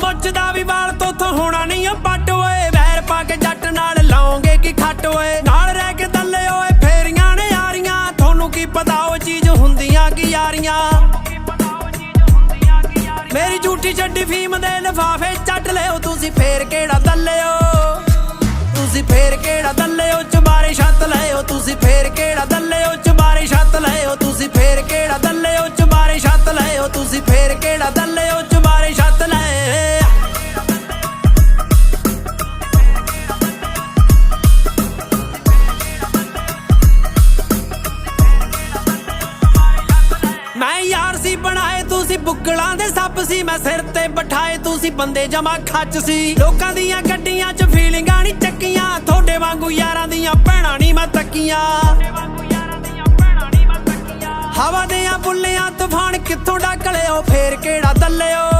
ਮੁੱਛ ਦਾ ਵੀ ਵਾਲ ਤੋਥੋਂ ਹੋਣਾ ਨਹੀਂ ਓ ਪੱਟ ਓਏ, ਵੈਰ ਪਾ ਕੇ ਜੱਟ ਨਾਲ ਲਾਉਂਗੇ ਕੀ ਖੱਟ ਓਏ। ਨਾਲ ਰਹਿ ਕੇ ਦੱਲੇ ਓਏ, ਫੇਰੀਆਂ ਨੇ ਯਾਰੀਆਂ ਤੁਹਾਨੂੰ ਕੀ ਪਤਾ ਉਹ ਚੀਜ਼ ਹੁੰਦੀਆਂ ਕੀ ਯਾਰੀਆਂ ਮੇਰੀ ਝੂਠੀ ਛੱਡੀ ਫੀਮ ਦੇ ਲਫਾਫੇ ਚੱਟ ਲਿਓ, ਤੁਸੀਂ ਫੇਰ ਕਿਹੜਾ ਦੱਲਿਓ ਤੁਸੀਂ ਫੇਰ ਕਿਹੜਾ ਦੱਲਿਓ ਚੁਬਾਰੇ ਛੱਤ ਲਿਓ ਤੁਸੀਂ ਫੇਰ ਕਿਹੜਾ ਦੱਲਿਓ ਚੁਬਾਰੇ ਛੱਤ ਲਿਓ ਤੁਸੀਂ ਫੇਰ ਕਿਹੜਾ ਦੱਲਿਓ ਚੁਬਾਰੇ ਛੱਤ ਲਿਓ ਤੁਸੀਂ ਫੇਰ ਕਿਹੜਾ ਦੱਲਿਓ ਚੁਬਾਰੇ ਛੱਤ ਲਿਓ ਬਣਾਏ ਦੇ ਸੱਪ ਸੀ, ਮੈਂ ਸਿਰ ਤੇ ਬਿਠਾਏ ਤੂੰ ਸੀ ਬੰਦੇ ਜਮਾ ਖੱਚ ਸੀ। ਲੋਕਾਂ ਦੀਆਂ ਗੱਡੀਆਂ 'ਚ ਫੀਲਿੰਗਾਂ ਨਹੀਂ ਚੱਕੀਆਂ, ਤੁਹਾਡੇ ਵਾਂਗੂ ਯਾਰਾਂ ਦੀਆਂ ਭੈਣਾਂ ਨਹੀਂ ਮੈਂ ਤੱਕੀਆਂ। ਹਵਾ ਦੇ ਆ ਬੁੱਲਿਆਂ, ਤੂਫਾਨ ਕਿੱਥੋਂ ਡੱਕ ਲਿਓ, ਫੇਰ ਕਿਹੜਾ ਦੱਲਿਓ?